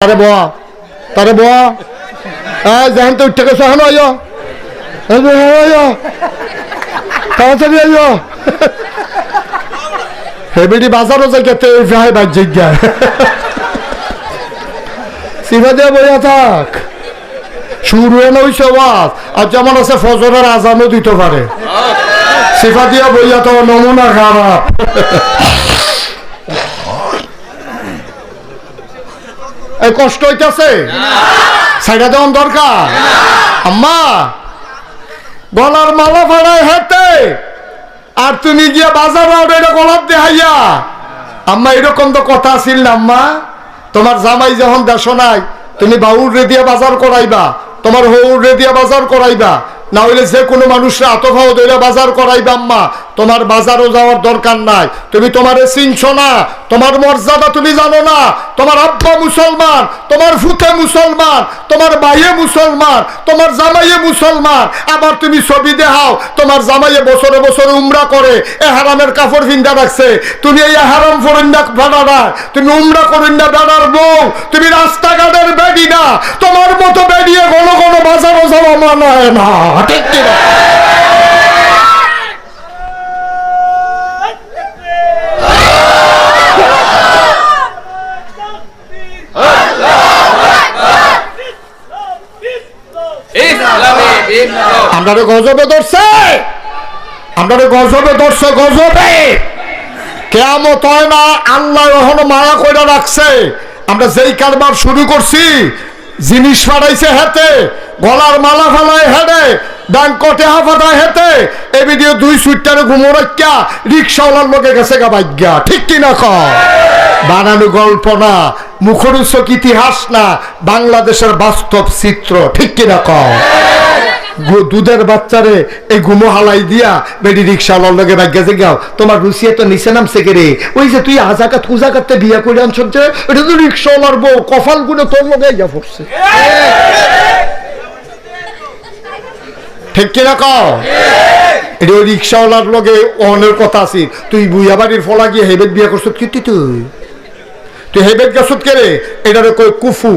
তারে বোয়া, তারে হ্যাঁ যেহেন তো উঠে আইয়। কেতে বাজ বইয়া থাক। আর যেমন আছে ফজরের আজানও দিতে পারে। সিফা দিয়া বইয়া তো নমুনা খারাপ। কষ্ট হইতেছে? সাইডা দেওয়ান দরকার। আম্মা, গলার মালা ফাড়ায় হাতে আর তুমি গিয়া বাজার আউট এটা গলার দেহাইয়া আম্মা, এরকম তো কথা ছিল না আম্মা। তোমার জামাই যখন দেশ নাই, তুমি বাউর রে দিয়া বাজার করাইবা, তোমার হৌর রে দিয়া বাজার করাইবা। না হইলে যে কোনো মানুষরা আতফাও দইরা বাজার করাইবা আম্মা। তোমার বাজারও যাওয়ার দরকার নাই। তুমি তোমারে চিনছো না, তোমার মর্যাদা তুমি জানো না। তোমার আব্বা মুসলমান, তোমার ফুতে মুসলমান, তোমার ভাইয়ে মুসলমান, তোমার জামাইয়ে মুসলমান। আবার তুমি ছবি দেখাও, তোমার জামাইয়ে বছরে বছরে উমরা করে, এ হারামের কাপড় ভিন্দা রাখছে। তুমি এই হারাম ফরিন্দা ভাড়া তুমি উমরা করিন্দা বেড়ার বউ। তুমি রাস্তাঘাটের বেডি না, তোমার মতো বেরিয়ে ঘন ঘন বাজারও যাওয়া মানায় না। ঠিক কিনা? আমরা গজবে ধরছে? আমরা গজবে ধরছে, গজবে? কেমত হয় না, আল্লাহ এখনও মায়া করে রাখছে। আমরা যেই কারবার শুরু করছি, জিনিস ফাটাইছে হেতে গলার মালা ফালায় হেডে ডান কটে হাফাটা হেতে এ ভিডিও দুই সুইটারে ঘুমো রাখা রিক্সাওয়ালার লোকে গেছে গা ভাগ্যা ঠিক ক বানানো গল্প না, মুখরোচক ইতিহাস না, বাংলাদেশের বাস্তব চিত্র। ঠিক কিনা ক গু- দুধের বাচ্চারে, এই গুমো হালাই দিয়া বেডি রিক্সা লগে ভাগ্যা গাও, তোমার রুসিয়া তো নিচে নামছে কে ওই যে তুই আজাকাত কুজাকাতে বিয়া করে আনছ যে, এটা তো রিক্সাওয়ালার বউ কফালগুলো তোর লগে ইয়া পড়ছে। ঠিক কিনা কও? এটা ওই রিক্সাওয়ালার লগে অনের কথা আছে। তুই বুইয়া বাড়ির ফলা গিয়ে হেবেদ বিয়া করছত কি তুই? তুই হেবেদ গেছত কে রে? এটারে কই কুফু।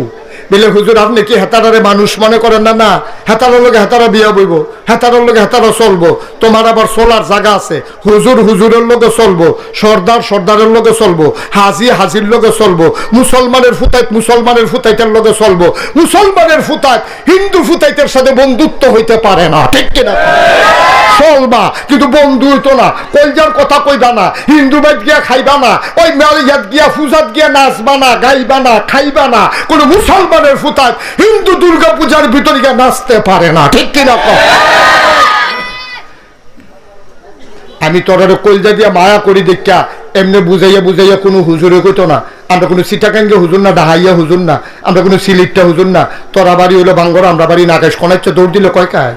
বলে হুজুর, আপনি কি হেতারারে মানুষ মনে করেন না? না, হেতারের লগে হেতারা বিয়া বইব, হেতারের লগে হেতারা চলবো। তোমার আবার চলার জায়গা আছে। হুজুর হুজুরের লগে চলবো, সর্দার সর্দারের লগে চলবো, হাজি হাজির লগে চলবো, মুসলমানের ফুতাইত মুসলমানের ফুতাইতের লগে চলবো। মুসলমানের ফুতাইত হিন্দু ফুতাইতের সাথে বন্ধুত্ব হইতে পারে না, ঠিক কিনা? চলবা কিন্তু বন্ধু হইতো না। কলজার কথা কইবা না। হিন্দু বাদ গিয়া খাইবা না। ওই মেলিয়াত গিয়া পূজাত গিয়া নাচবা না, গাইবা না, খাইবা না। কোনো মুসলমানের ফুতাত হিন্দু দুর্গা পূজার ভিতরে গিয়া নাচতে পারে না। ঠিক কিনা? আমি তোরারে কলজা দিয়া মায়া করি দেখা এমনি বুঝাইয়া বুঝাইয়া কোনো হুজুরে কইতো না। আমরা কোনো সিটাকাঙ্গে হুজুর না ডাহাইয়া হুজুর না। আমরা কোনো সিলিটটা হুজুর না। তোরা বাড়ি হইল বাঙ্গর আমরা বাড়ি নাকাশ কোনাচ্ছে দৌড় দিলে কয় কায়?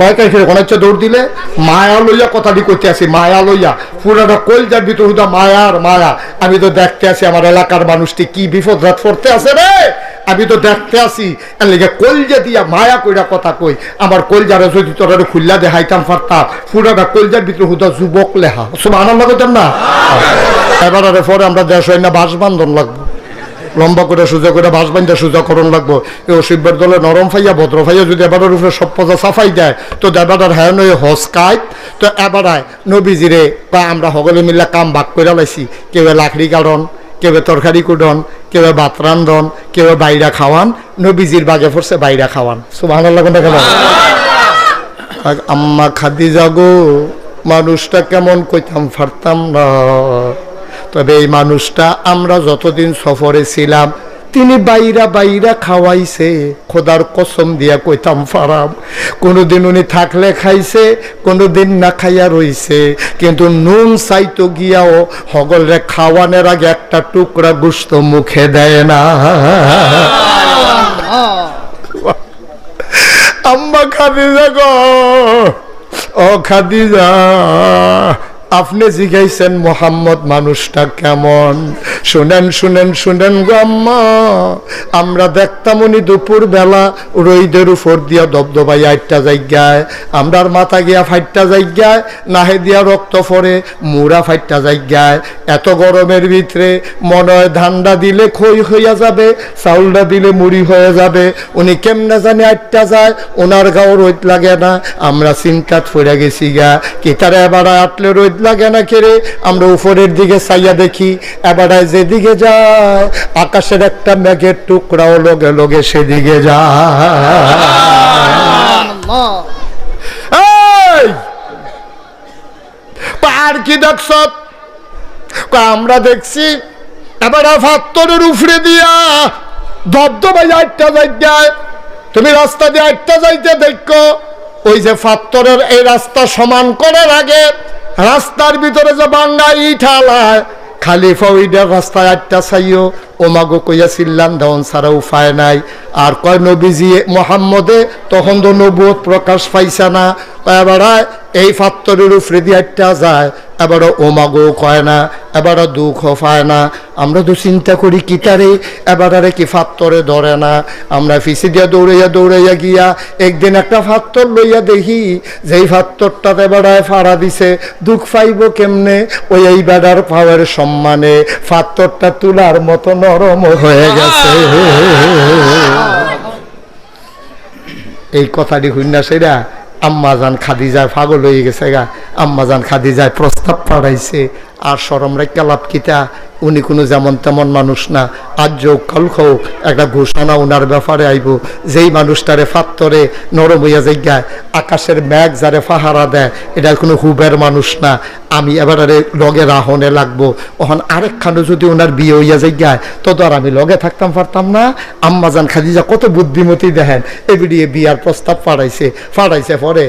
কয় কায় ফিরে দৌড় দিলে মায়া লইয়া কথাটি করতে আসি মায়া লইয়া। পুরাটা কলজার ভিতর হুদা মায়ার মায়া। আমি তো দেখতে আসি আমার এলাকার মানুষটি কি বিপদ রাত পড়তে আছে রে? আমি তো দেখতে আসি লেগে কলজা দিয়া মায়া কইরা কথা কই। আমার কলজারে যদি তোরা খুল্লা দেখাইতাম পারতাম পুরাটা কলজার ভিতরে হুদা যুবক লেহা। সব আনন্দ করতাম না এবার আরে পরে আমরা দেশ হয় না বাস বান্ধন লাগবো। লম্বা করে সোজা করে বাস বান্ধা সোজা করণ লাগবো। এই অসিবের দলে নরম ফাইয়া, ভদ্র ফাইয়া যদি এবারের উপরে সব পজা সাফাই দেয়, তো এবারের হ্যাঁ নয় হসকাইত তো এবারায় নবীজিরে বা আমরা সকলে মিলে কাম ভাগ করে লাইছি। কেউ লাকড়ি কারণ কেউ তরকারি কুডন কেউ ভাত রান্ধন, কেউ বাইরা খাওয়ান, নবীজির বাগে পড়ছে বাইরা খাওয়ান। সুবাহ আম্মা খাদি জাগো মানুষটা কেমন কইতাম পারতাম না। তবে এই মানুষটা আমরা যতদিন সফরে ছিলাম, তিনি বাইরা বাইরা খাওয়াইছে। খোদার কসম দিয়া কইতাম, ফারাম, কোনোদিন উনি থাকলে খাইছে, কোনোদিন না খাইয়া রইছে। কিন্তু নুন চাইতো গিয়াও হগলরে খাওয়ানোর আগে একটা টুকরা গুস্ত মুখে দেয় না। আম্মা খাদিজা গো, ও খাদিজা আপনি জিজ্ঞাইছেন, মোহাম্মদ, মানুষটা কেমন? শুনেন শুনেন শুনেন গো আমরা দেখতাম উনি দুপুর বেলা রইদের উপর দিয়া দবদবাই আটটা জায়গায়, আমরার মাথা গিয়া ফাইটটা জায়গায়, নাহে দিয়া রক্ত পরে মুড়া ফাইটটা জায়গায়। এত গরমের ভিতরে মনে হয় ধান্ডা দিলে খই হইয়া যাবে, চাউলটা দিলে মুড়ি হয়ে যাবে। উনি কেমনে জানে আটটা যায়? ওনার গাও রোদ লাগে না। আমরা চিন্তাত পড়ে গেছি গা। কি তারা এবার আটলে রোদ লাগে কেড়ে আমরা উপরের দিকে চাইয়া দেখি, এবার যেদিকে যায়, আকাশের একটা মেঘের টুকরাও লগে লগে সেদিকে যায়! আর কি দেখছ? আমরা দেখছি, এবার ফাত্তরের উফরে দিয়া দবদবাই আটটা জায়গায় তুমি রাস্তা দিয়ে আটটা যাইতে দেখো, ওই যে ফাত্তরের এই রাস্তা সমান করার আগে রাস্তার ভিতরে যে বাঙ্গা ইঠালায় খালি ফইডার রাস্তায় আটটা চাইও। ওমাগো কইয়া চিল্লান ধন ছাড়া উপায় নাই। আর কয় নবীজি, মোহাম্মদে তখন তো নবুয়ত প্রকাশ পাইছে না। এই ফাত্তরের উপরে দিয়ে আটটা যায়। এবারও ওমাগো কয় না, এবারও দুঃখ পায় না। আমরা তো চিন্তা করি কি তারে, এবারে কি ফাত্তরে ধরে না। আমরা ফিসি দিয়া দৌড়াইয়া দৌড়াইয়া গিয়া একদিন একটা ফাত্তর লইয়া দেখি, যেই ফাত্তরটা এবারায় ফাড়া দিছে, দুঃখ পাইব কেমনে? ওই এই বেড়ার পাওয়ার সম্মানে ফাত্তরটা তুলার মতো নরম হয়ে গেছে। এই কথাটি শুননা সেরা আম্মাজান খাদিজার পাগল হয়ে গেছে গা। আম্মাজান খাদিজায় প্রস্তাব পাঠাইছে, আর সরম রেখা লাভ কিতা উনি কোনো যেমন তেমন মানুষ না। আজ যোগ কল হোক, একটা ঘোষণা ওনার ব্যাপারে আইব। যেই মানুষটারে ফাত্তরে নরম হইয়া জায়গায় আকাশের ম্যাগ যারে ফাহারা দেয়, এটা কোনো হুবের মানুষ না। আমি এবারে লগে রাহনে লাগবো। ওখান আরেকখানে যদি ওনার বিয়ে হইয়া জায়গায় তো তো আর আমি লগে থাকতাম পারতাম না। আম্মাজান খাদিজা কত বুদ্ধিমতী দেখেন। এবিডিয়ে বিয়ার প্রস্তাব পাঠাইছে। পাঠাইছে পরে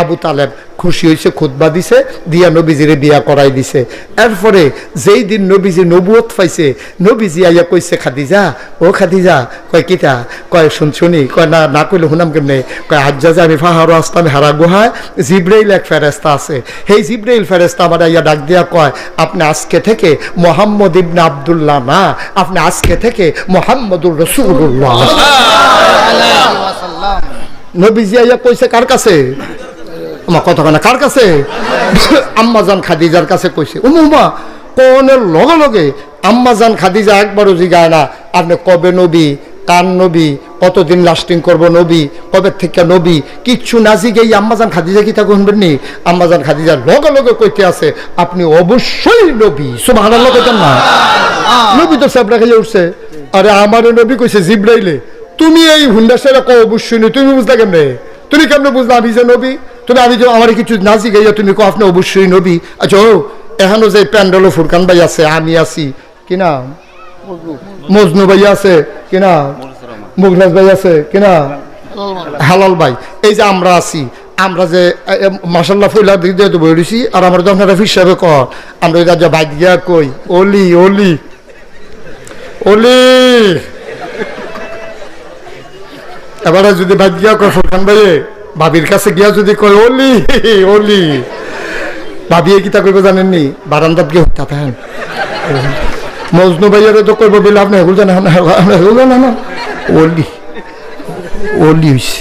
আবু তালেব খুশি হয়েছে খুতবা দিছে, দিয়া নবীজিরে বিয়া করাই দিছে। এরপরে যেই দিন নবীজি নবুয়ত পাইছে, নবীজি আইয়া কইছে, খাদিজা, ও খাদিজা, কয় কিতা? কয়, শুন, শুনি, কয়, না না কইলে শুনাম কেমনে? কয় আজ যা আমি পাহাড় আসতাম হারা গুহায় জিব্রাইল এক ফেরেস্তা আছে। সেই জিব্রাইল ফেরেস্তা আইয়া ডাক দিয়া কয়, আপনি আজকে থেকে মোহাম্মদ ইবনে আবদুল্লাহ না, আপনি আজকে থেকে মোহাম্মদুর রসুল্লাহ কইছে, কার কাছে? আমার কথা না, কার কাছে? আম্মাজান খাদিজার কাছে কইছে উমা কোনের লগে লগে আম্মাজান খাদিজা একবারও জিগায় না, আপনি কবে নবী? কান নবী? কতদিন লাস্টিং করব নবী? কবে থেকে নবী? কিচ্ছু নাজি জিগেই আম্মাজান খাদিজা কি তা শুনবেন নি আম্মাজান খাদিজার লগে লগে কইতে আছে আপনি অবশ্যই নবী। কইতেন না। নবী তো সাবরা খেলে উঠছে। আরে আমারও নবী কইছে জিব্রাইলে। তুমি এই হুন্ডা সেরা কো অবশ্যই নই তুমি বুঝলা কেমনে? তুমি কেমনে বুঝলা আমি যে নবী? তুমি আমি যে আমার কিছু নাজি গাইয়া তুমি কো আপনি অবশ্যই নবী? আচ্ছা ও এখনও যে প্যান্ডেল ফুরকান ভাই আছে আমি আছি। কি না মজনু ভাই আছে কি না মুগরাজ ভাই আছে কি না হালাল ভাই, এই যে আমরা আছি, আমরা যে মাসাল্লাহ ফুলার দিক দিয়ে বই রয়েছি আর আমরা যখন একটা হিসাবে কর, আমরা রাজা বাইক গিয়া কই, অলি অলি অলি। এবারে যদি বাইক গিয়া কয় ফুরকান ভাইয়ে ভাবির কাছে গিয়া যদি কয় ওলি ওলি ভাবিয়ে কি তা করব জানেননি? বারান্দাত গিয়ে তা থাকেন মজনু ভাইয়ারে তো করব বলে আপনি এগুলো জানেন আপনি এগুলো জানেন না ওলি ওলি হইছে